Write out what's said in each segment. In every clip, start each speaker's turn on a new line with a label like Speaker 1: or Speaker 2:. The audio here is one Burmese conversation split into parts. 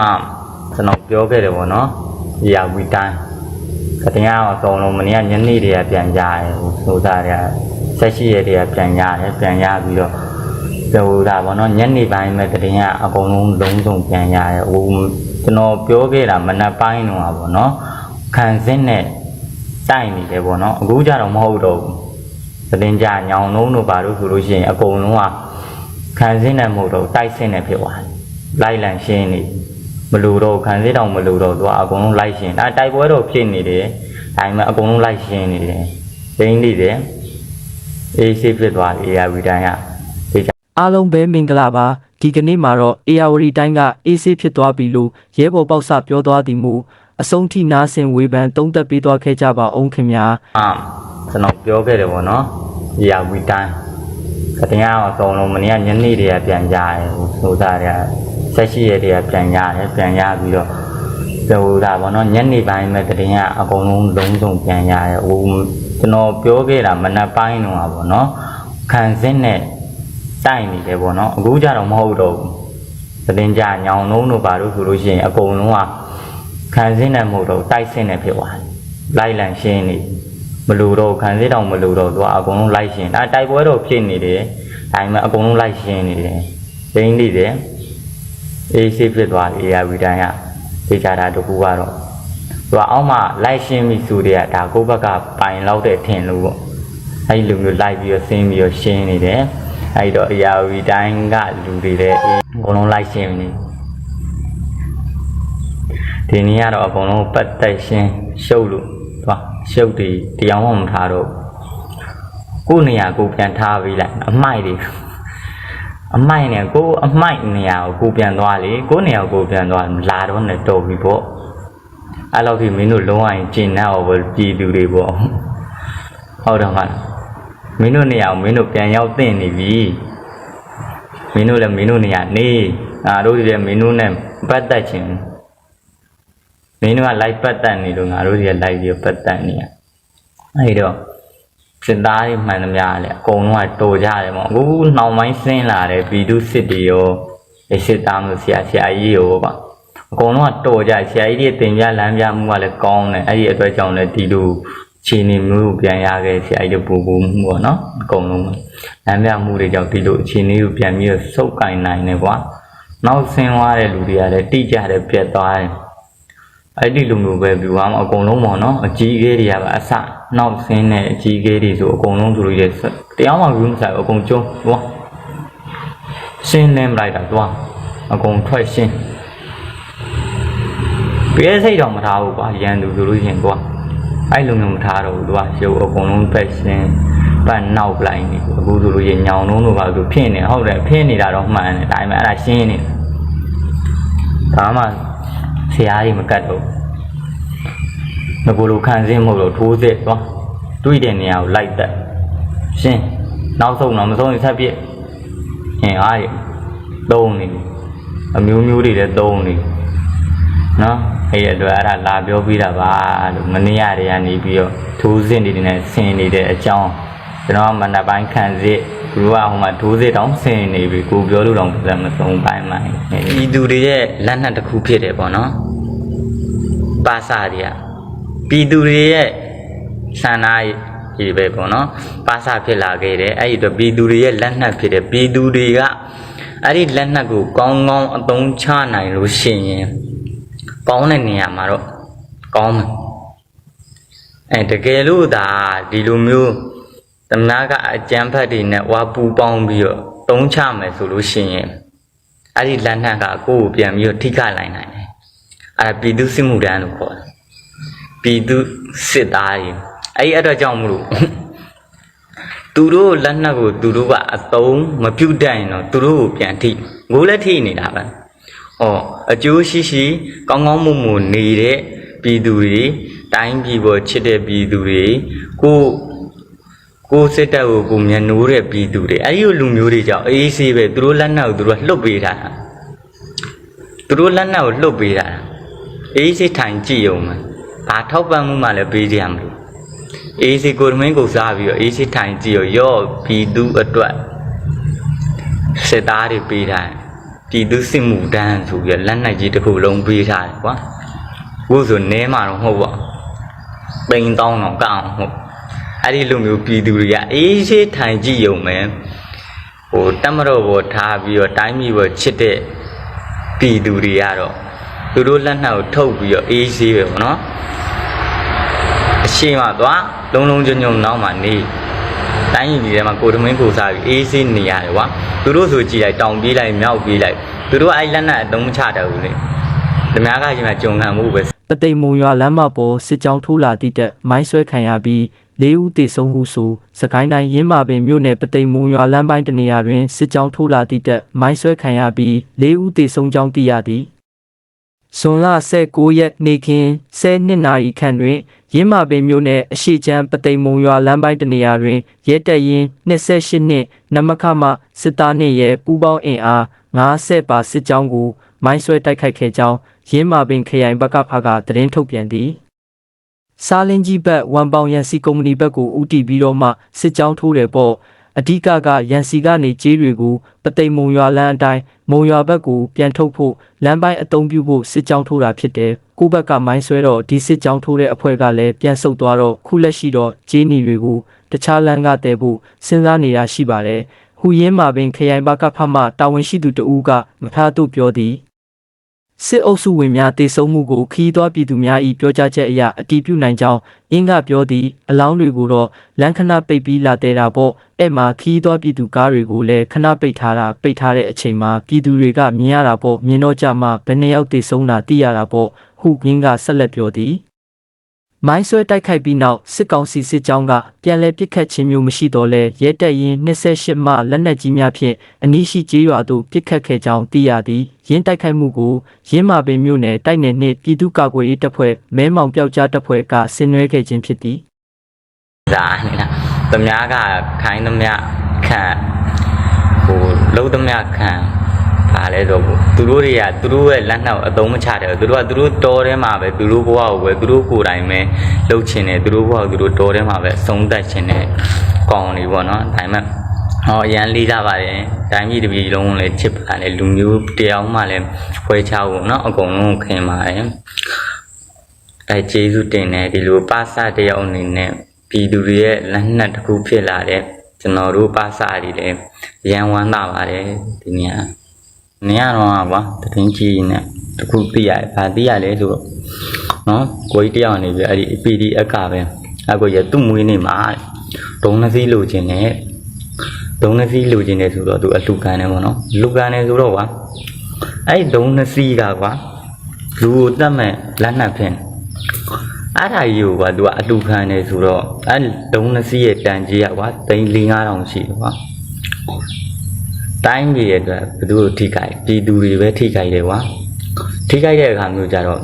Speaker 1: အာကျွန်တော်ပြောခဲ့တယ်ဗောနော်ဒီယာဝီတိုင်းကတင်အောင်အကုန်လုံးမနေ့ကညနေတည်းကပြန်ကြရတယ်ဟိုသားတွေကဆက်ရှိရတည်းကပြန်ရတယ်ပြန်ရပြီးတော့ပြောတာဗောနော်ညနေပိုင်းမဲ့တင်ကအကုန်လုံးလုံးစုံပြန်ရတယ်ဟိုကျွန်တော်ပြောခဲ့တာမနက်ပိုင်းတော့ဗောနော်ခံစင်းနဲ့တိုက်နေတယ်ဗောနော်အခုကြတော့မဟုတ်တော့ဘူးတင်ကြညောင်လုံးတို့ဘာလို့ဆိုလို့ရှိရင်အကုန်လုံးကခံစင်းနဲ့မဟုတ်တော့တိုက်စင်းနဲ့ဖြစ်သွားတယ်လိုက်လံရှင်းနေ မလူတော့ခံစင်းတောင်မလူတော့သူကအကုန်လုံးလိုက်ရှင်းဒါတိုက်ပွဲတော့ဖြစ်နေတယ်ဒါပေမဲ့အကုန်လုံးလိုက်ရှင်းနေတယ်ဒိန်းနေတယ်အေးဆေးဖြစ်သွားတယ် ARV တိုင်းကဒီ
Speaker 2: အားလုံးပဲမင်္ဂလာပါဒီကနေ့မှာတော့ ARD တိုင်းကအေးဆေးဖြစ်သွားပြီလို့ရဲဘော်ပေါက်စပြောသွားသည်မူအဆုံးထိနာဆင်ဝေဖန်တုံးသက်ပေးသွားခဲ့ကြပါအောင်ခင်ဗျာ
Speaker 1: အာကျွန်တော်ပြောခဲ့တယ်ဗောနော်ဒီယာဝီတိုင်းကတင်အောင်အကုန်လုံးမနေ့ကညနေတည်းကပြန်ကြရတယ်ဟိုသားတွေက ဆက်ရှိရတည်းကပြန်ရတယ်ပြန်ရပြီးတော့ပြောတာဗောနော်ညနေပိုင်းမဲ့တင်ကအကုန်လုံးလုံးစုံပြန်ရတယ်ဟိုကျွန်တော်ပြောခဲ့တာမနက်ပိုင်းတော့ဗောနော်ခံစင်းနဲ့တိုက်နေတယ်ဗောနော်အခုကြတော့မဟုတ်တော့ဘူးတင်ကြညောင်လုံးတို့ဘာလို့ဆိုလို့ရှိရင်အကုန်လုံးကခံစင်းနဲ့မဟုတ်တော့တိုက်စင်းနဲ့ဖြစ်သွားတယ်လိုက်လံရှင်းနေတယ်မလူတော့ခံစေးတောင်မလူတော့သူကအကုန်လုံးလိုက်ရှင်ဒါတိုက်ပွဲတော့ဖြစ်နေတယ်ဒါပေမဲ့အကုန်လုံးလိုက်ရှင်နေတယ်ဒိန်းနေတယ် အေးဆေးဖြစ်သွားတယ် ARV တိုင်းကသိကြတာတကူကတော့သူကအောက်မှာလိုက်ရှင်းပြီဆိုတဲ့ကဒါကိုယ့်ဘက်ကပိုင်လောက်တဲ့ထင်လို့ပေါ့အဲဒီလူမျိုးလိုက်ပြီးတော့ဆင်းပြီးတော့ရှင်းနေတယ်အဲဒီတော့ ARV တိုင်းကလူတွေလည်းအေးအကုန်လုံးလိုက်ရှင်းနေဒီနေ့ကတော့အကုန်လုံးပတ်သက်ရှင်းရှုပ်လို့သွားရှုပ်တွေတရားမှမထားတော့ဘူးကိုယ့်နေရာကိုပြန်ထားပြီးလိုက်အမိုက်တွေ အမိုက်နဲ့ကိုယ်အမိုက်နေရာကိုကိုပြန်သွားလေကိုယ့်နေရာကိုကိုပြန်သွားလာတော့နဲ့တော်ပြီပေါ့အဲ့လောက်ထိမင်းတို့လုံးဝရင်ကျင်나ောပဲပြည်သူတွေပေါ့ဟုတ်တယ်မလားမင်းတို့နေရာကိုမင်းတို့ပြန်ရောက်သိနေပြီမင်းတို့လည်းမင်းတို့နေရာနေငါတို့တွေလည်းမင်းတို့နဲ့ပတ်သက်ခြင်းမင်းတို့ကလိုက်ပတ်တက်နေလို့ငါတို့တွေကလိုက်ပြီးပတ်တက်နေရအဲဒီတော့ စစ်သားတွေမှန်သမျှလည်းအကုန်လုံးကတော်ကြတယ်ပေါ့အခုနှောင်ပိုင်းဆင်းလာတယ်ဗီဒုစစ်တွေရောအစစ်သားမျိုးဆရာဆရာကြီးရောပေါ့အကုန်လုံးကတော်ကြဆရာကြီးတွေတင်ပြလမ်းပြမှုကလည်းကောင်းတယ်အဲ့ဒီအတွက်ကြောင့်လည်းဒီလိုခြေနေမျိုးပြန်ရခဲ့ဆရာကြီးတို့ပူပူမှုပေါ့နော်အကုန်လုံးလမ်းပြမှုတွေကြောင့်ဒီလိုအခြေအနေကိုပြန်ပြီးတော့စုပ်ကင်နိုင်တယ်ကွာနောက်ဆင်းသွားတဲ့လူတွေကလည်းတိကျတယ်ပြတ်သွားတယ်အဲ့ဒီလူမျိုးပဲပြောအောင်အကုန်လုံးပေါ့နော်အကြီးအကဲတွေကပါအစ နောက်ဆင်းတဲ့အကြီးအကဲတွေဆိုအကုန်လုံးသူတို့ရဲ့တရားမှဘူးမဆိုင်ဘူးအကုန်ကျုံးသွားရှင်းနေမလိုက်တာသွားအကုန်ထွက်ရှင်းပြဲစိတ်တော့မထားဘူးကွာရန်သူဆိုလို့ရှရင်သွားအဲ့လူမျိုးမထားတော့ဘူးသူကရုပ်အကုန်လုံးဖက်ရှင်းပတ်နောက်ပလိုက်နေအခုဆိုလို့ရညောင်လုံးတို့ပါဆိုဖြစ်နေဟုတ်တယ်ဖြစ်နေတာတော့မှန်တယ်ဒါပေမဲ့အဲ့ဒါရှင်းနေတာဒါမှဆရာကြီးမကတ်တော့ ငကိုလိုခံစင်းမဟုတ်တော့ထိုးစစ်သွားတွေးတဲ့နေရာကိုလိုက်တက်ရှင်းနောက်ဆုံးတော့မဆုံးရင်ဆက်ပြစ်ဟင်အားရသုံးနေပြီအမျိုးမျိုးတွေလည်းသုံးနေပြီနော်အဲ့ရတော့အဲ့ဒါလာပြောပြတာပါလို့မနေ့ရတွေကနေပြီးတော့ထိုးစစ်နေနေဆင်နေတဲ့အကြောင်းကျွန်တော်ကမနက်ပိုင်းခံစစ်သူတို့ကဟိုမှာထိုးစစ်တောင်ဆင်နေပြီကိုပြောလို့တော့ပြန်မဆုံးပိုင်းမှာဤသူတွေရဲ့လက်နက်တစ်ခုဖြစ်တယ်ပေါ့နော်ပါစာတွေက ပြည်သူတွေရဲ့ဆန္ဒကြီးပဲပေါ့နော်ပါစာဖြစ်လာခဲ့တယ်အဲ့ဒီတော့ပြည်သူတွေရဲ့လက်နက်ဖြစ်တယ်ပြည်သူတွေကအဲ့ဒီလက်နက်ကိုကောင်းကောင်းအသုံးချနိုင်လို့ရှိရင်ကောင်းတဲ့နေရာမှာတော့ကောင်းမယ်အဲတကယ်လို့ဒါဒီလိုမျိုးတမနာကအကြမ်းဖက်တွေနဲ့ဝါပူပေါင်းပြီးတော့သုံးချမယ်ဆိုလို့ရှိရင်အဲ့ဒီလက်နက်ကကိုယ့်ကိုပြန်ပြီးတော့ထိခိုက်နိုင်နိုင်တယ်အဲပြည်သူစစ်မှုတန်းလို့ခေါ်တယ် ပြည်သူစစ်သားတွေအဲ့ဒီအတွက်ကြောင့်မလို့သူတို့လက်နက်ကိုသူတို့ကအသုံးမပြုတ်တတ်ရင်တော့သူတို့ကိုပြန်ထိငိုးလက်ထိနေတာပဲဟောအကျိုးရှိရှိကောင်းကောင်းမွန်မွန်နေတဲ့ပြည်သူတွေတိုင်းပြည်ပေါ်ချစ်တဲ့ပြည်သူတွေကိုကိုစစ်တပ်ကိုကိုမြန်နိုးတဲ့ပြည်သူတွေအဲ့ဒီလိုလူမျိုးတွေကြောင့်အေးအေးဆေးပဲသူတို့လက်နက်ကိုသူတို့ကလှုပ်ပေးထားတာသူတို့လက်နက်ကိုလှုပ်ပေးတာအေးစိတ်ထိုင်ကြည့်အောင်မယ် ဘာထောက်ပံ့မှုမှလည်းပေးကြရမလို့အေးစိတ်ကိုယ်မင်းကိုစားပြီးတော့အေးစိတ်ထိုင်ကြည့်ရောရော့ပြည်သူအတွက်စစ်သားတွေပေးတာပြည်သူစစ်မှုတန်းဆိုပြီးလက်နက်ကြီးတစ်ခုလုံးပေးထားတယ်ကွာအခုဆိုနဲမှာတော့မဟုတ်ပါပိန်တောင်းတော့ကောင်းဟုတ်အဲ့ဒီလိုမျိုးပြည်သူတွေကအေးရှိထိုင်ကြည့်ရုံပဲဟိုတက်မတော်ပေါ်ထားပြီးတော့တိုင်းပြည်ပေါ်ချစ်တဲ့ပြည်သူတွေကတော့ သူတို့လက်နက်ကိုထုတ်ပြီးတော့အေးရှိပဲပေါ့နော်အရှိန်မှသွားလုံးလုံးကျုံကျုံနောက်မှနေတိုင်းပြည်ထဲမှာကိုယ်တမင်းကိုစားပြီးအေးစိနေရတယ်ကွာသူတို့ဆိုကြည်လိုက်တောင်ပြေးလိုက်မြောက်ပြေးလိုက်သူတို့အဲ့လက်နက်အသုံးမချတယ်ဘူးလေဓမြကကြီးမှာကြုံခံမှုပဲ
Speaker 2: ပသိမ်မုံရွာလမ်းမပေါ်စစ်ကြောင်းထိုးလာသည့်တက်မိုင်းဆွဲခံရပြီးလေးဦးသေဆုံးမှုဆိုစကိုင်းတိုင်းရင်းမာပင်မြို့နယ်ပသိမ်မုံရွာလမ်းပိုင်းတနေရာတွင်စစ်ကြောင်းထိုးလာသည့်တက်မိုင်းဆွဲခံရပြီးလေးဦးသေဆုံးကြောင်းသိရသည် ဇွန်လ19ရက်နေ့ခင်း12နာရီခန့်တွင်ရင်းမာပင်မြို့နယ်အရှိချမ်းပသိမ်မုံရွာလမ်းပိုင်းတနေရာတွင်ရဲတပ်ရင်း28နှစ်နမခမစစ်သားနှင့်ရဲပူးပေါင်းအင်အား90ပါစစ်ကြောင်းကိုမိုင်းဆွဲတိုက်ခိုက်ခဲ့ကြောင်းရင်းမာပင်ခရိုင်ဘက်ကဖကသတင်းထုတ်ပြန်သည်စားလင်းကြီးဘက်ဝမ်ပေါင်ရန်စီကုမ္ပဏီဘက်ကိုဦးတည်ပြီးတော့မှစစ်ကြောင်းထိုးတယ်ပေါ့ အဓိကကရန်စီကနေကြေးတွေကိုပသိမ်မုံရွာလမ်းအတိုင်းမုံရွာဘက်ကိုပြန်ထုတ်ဖို့လမ်းပိုင်းအုံပြုဖို့စစ်ကြောင်းထိုးတာဖြစ်တယ်ကိုယ့်ဘက်ကမိုင်းဆွဲတော့ဒီစစ်ကြောင်းထိုးတဲ့အဖွဲ့ကလည်းပြန်ဆုတ်သွားတော့ခုလက်ရှိတော့ကြေးနီတွေကိုတခြားလမ်းကတည်ဖို့စဉ်းစားနေတာရှိပါတယ်ဟူရင်းမှာပင်ခရိုင်ဘကဖတ်မှတာဝန်ရှိသူတဦးကမထားသူပြောသည် စစ်အုပ်စုဝင်များတေဆုံးမှုကိုခီးသွွားပြည်သူများ၏ပြောကြားချက်အရအတည်ပြုနိုင်ကြောင်းအင်းကပြောသည်အလောင်းတွေကိုတော့လမ်းခဏပိတ်ပြီးလာတဲ့တာပေါ့အဲ့မှာခီးသွွားပြည်သူကားတွေကိုလည်းခဏပိတ်ထားတာပိတ်ထားတဲ့အချိန်မှာပြည်သူတွေကမြင်ရတာပေါ့မြင်တော့ကြမှာဘယ်နှစ်ယောက်တေဆုံးတာသိရတာပေါ့ဟုမြင်းကဆက်လက်ပြောသည် မိုင်းဆွဲတိုက်ခိုက်ပြီးနောက်စစ်ကောင်စီစစ်ကြောင်းကပြန်လည်ပစ်ခတ်ခြင်းမျိုးမရှိတော့လဲရဲတပ်ရင်း28မှလက်နက်ကြီးများဖြင့်အနီးရှိကျေးရွာသို့ပစ်ခတ်ခဲ့ကြောင်းသိရသည်ရင်းတိုက်ခိုက်မှုကိုရင်းမာပင်မြို့နယ်တိုက်နယ်နှင့်ပြည်သူ့ကာကွယ်ရေးတပ်ဖွဲ့မဲမောင်ပျောက်ကြားတပ်ဖွဲ့ကဆင်နွှဲခဲ့ခြင်းဖြစ်သည်
Speaker 1: ဒါနေတာဓမြကခိုင်းဓမြခံဟိုလုံးဓမြခံ ပါလဲဆိုသူတို့တွေကသူတို့ရဲ့လက်နှောက်အသုံးမချတယ်သူတို့ကသူတို့တော်ထဲမှာပဲသူတို့ဘဝကိုပဲသူတို့ကိုယ်တိုင်ပဲလှုပ်ချင်တယ်သူတို့ဘဝကိုသူတို့တော်ထဲမှာပဲအဆုံးသတ်ချင်တယ်ကောင်းနေပေါ့နော်ဒါပေမဲ့ဟောအရန်လေးစားပါတယ်တိုင်းပြည်တစ်ပြည်လုံးလည်းချစ်ပါတယ်လူမျိုးတယောက်မှလည်းဖွဲချဖို့เนาะအကုန်လုံးခင်ပါတယ် အဲကျေးဇူးတင်တယ်ဒီလိုပါစတယောက်အနေနဲ့ပြည်သူတွေရဲ့လက်နက်တစ်ခုဖြစ်လာတဲ့ကျွန်တော်တို့ပါစတွေလည်းရန်ဝမ်းသာပါတယ်ဒီနေ့က နေရတော့ကွာတထင်းကြီးနဲ့တစ်ခုသိရတယ်ဗာသိရလဲဆိုတော့နော်ကိုကြီးတယောက်နေပြီအဲ့ဒီ PDF ကပဲအကိုရသူ့မွေးနေမှာဒုံနှစ်စီးလိုချင်တယ်ဒုံနှစ်စီးလိုချင်တယ်ဆိုတော့သူအလှကန်တယ်ပေါ့နော်လူကန်တယ်ဆိုတော့ကွာအဲ့ဒီဒုံနှစ်စီးကကွာလူကိုတတ်မဲ့လက်နက်ဖြင့်အဲ့ဒါကြီးကိုကွာသူကအလှခံနေဆိုတော့အဲ့ဒုံနှစ်စီးရဲ့တန်ကြီးอ่ะကွာသိန်း၄5000ရှိတယ်ကွာ တိုင်းပြည်ရဲ့အတွက်ဘယ်သူကိုထိခိုက်ပြည်သူတွေပဲထိခိုက်တယ်ကွာထိခိုက်တဲ့အခါမျိုးကြတော့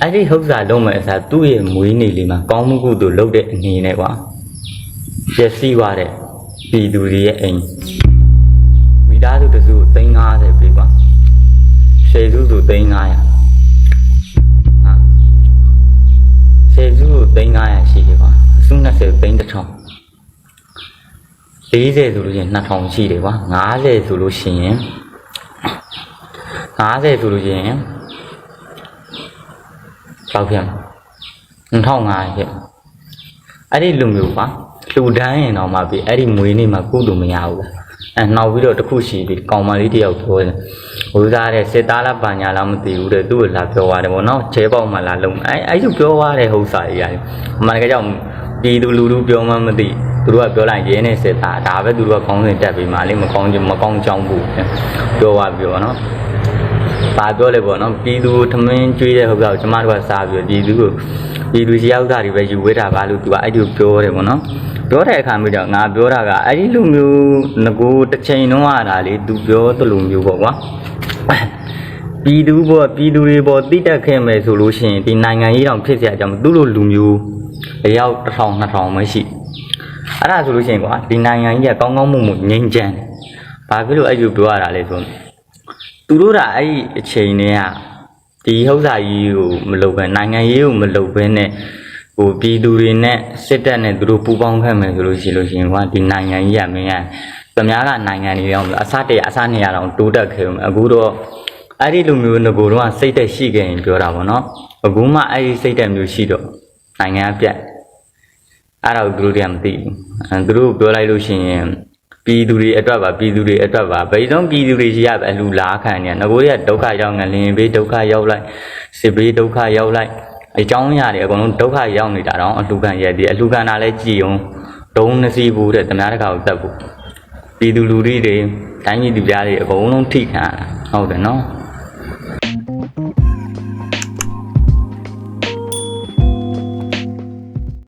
Speaker 1: အဲ့ဒီဟုတ်စာလုံးမဲ့အစားသူ့ရဲ့မွေးနေ့လေးမှာကောင်းမှုကုသိုလ်လုပ်တဲ့အနေနဲ့ကွာပျက်စီးသွားတဲ့ပြည်သူတွေရဲ့အိမ်မိသားစုတစုသိန်း50ပြီကွာရှယ်စုစုသိန်း900ဟာဆယ်စုကို3900ရှိတယ်ကွာအစု20သိန်း1000 40ဆိုလို့ရှိရင်2000ရှိတယ်ကွာ50ဆိုလို့ရှိရင်50ဆိုလို့ရှိရင်ပေါက်ပြန်2500ဖြစ်အဲ့ဒီလူမျိုးကွာလူတန်းရင်တော့မှပြီအဲ့ဒီမွေးနေ့မှာကုလို့မရဘူးလားအဲနောက်ပြီးတော့တစ်ခုရှိပြီကောင်မလေးတယောက်ပြောတယ်ဝိသားတဲ့စစ်သားလားပါညာလားမသိဘူးတဲ့သူ့ကိုလာပြောသွားတယ်ဗောနော်ကျဲပေါက်မှလာလုံးအဲအဲ့ဒီပြောသွားတဲ့ဟုတ်စာကြီးရတယ်အမှန်တကယ်ကြောင့်ပြည်သူလူထုပြောမှမသိ သူတို့ကပြောလိုက်ရဲနေစစ်သားဒါပဲသူတို့ကခေါင်းစဉ်တက်ပြီးမှလေမကောင်းချင်မကောင်းကြောင်းဘူးပြောသွားပြောနော် ပါပြောလေပေါ့နော်ပြည်သူထမင်းကျွေးတဲ့ဟုတ်ကောကျမတို့ကစားပြီးပြည်သူကိုပြည်သူစီရောက်တာတွေပဲယူဝဲတာပါလို့သူကအဲ့ဒီကိုပြောတယ်ပေါ့နော်ပြောတဲ့အခါမျိုးတော့ငါပြောတာကအဲ့ဒီလူမျိုးငကိုတစ်ချိန်လုံးရတာလေသူပြောတလူမျိုးပေါ့ကွာပြည်သူပေါ့ပြည်သူတွေပေါ့တိတက်ခဲ့မယ်ဆိုလို့ရှိရင်ဒီနိုင်ငံရေးတောင်ဖြစ်เสียအကြောင်းသူတို့လူမျိုးအယောက်1000 2000ပဲရှိ အဲ့ဒါဆိုလို့ရှိရင်ကွာဒီနိုင်ငံကြီးကကောင်းကောင်းမွန်မွန်ငြိမ်းချမ်းတယ်ဘာဖြစ်လို့အဲ့ဒီပြောရတာလဲဆိုတော့သူတို့ကအဲ့ဒီအချိန်တည်းကဒီဥစ္စာကြီးကိုမလုပ်ဘဲနိုင်ငံရေးကိုမလုပ်ဘဲနဲ့ဟိုပြည်သူတွေနဲ့စစ်တပ်နဲ့သူတို့ပူးပေါင်းခဲ့မယ်ဆိုလို့ရှိလို့ရှိရင်ကွာဒီနိုင်ငံကြီးကမင်းကသမ ्या ကနိုင်ငံတွေအောင်အစတရအစ200တောင်တိုးတက်ခဲ့ဦးအခုတော့အဲ့ဒီလိုမျိုးငကိုတော့စိတ်သက်ရှိခဲ့ရင်ပြောတာပေါ့နော်အခုမှအဲ့ဒီစိတ်သက်မျိုးရှိတော့နိုင်ငံကပြတ် အဲ့ဒါကိုသူတို့တွေကမသိဘူးအဲသူတို့ပြောလိုက်လို့ရှိရင်ပြည်သူတွေအတွက်ပါပြည်သူတွေအတွက်ပါဘယ်တော့ပြည်သူတွေရှိရပဲအလူလားခံနေငကိုတွေကဒုက္ခရောက်ငလင်ဘေးဒုက္ခရောက်လိုက်စစ်ဘေးဒုက္ခရောက်လိုက်အကြောင်းအရာတွေအကုန်လုံးဒုက္ခရောက်နေတာတော့အလူခံရည်ဒီအလူခံတာလဲကြည်အောင်ဒုံနှစီဘူးတဲ့တမ ्या တကာကိုတက်ဖို့ပြည်သူလူထုတွေတိုင်းပြည်သူများတွေအကုန်လုံးထိခံရတာဟုတ်တယ်နော်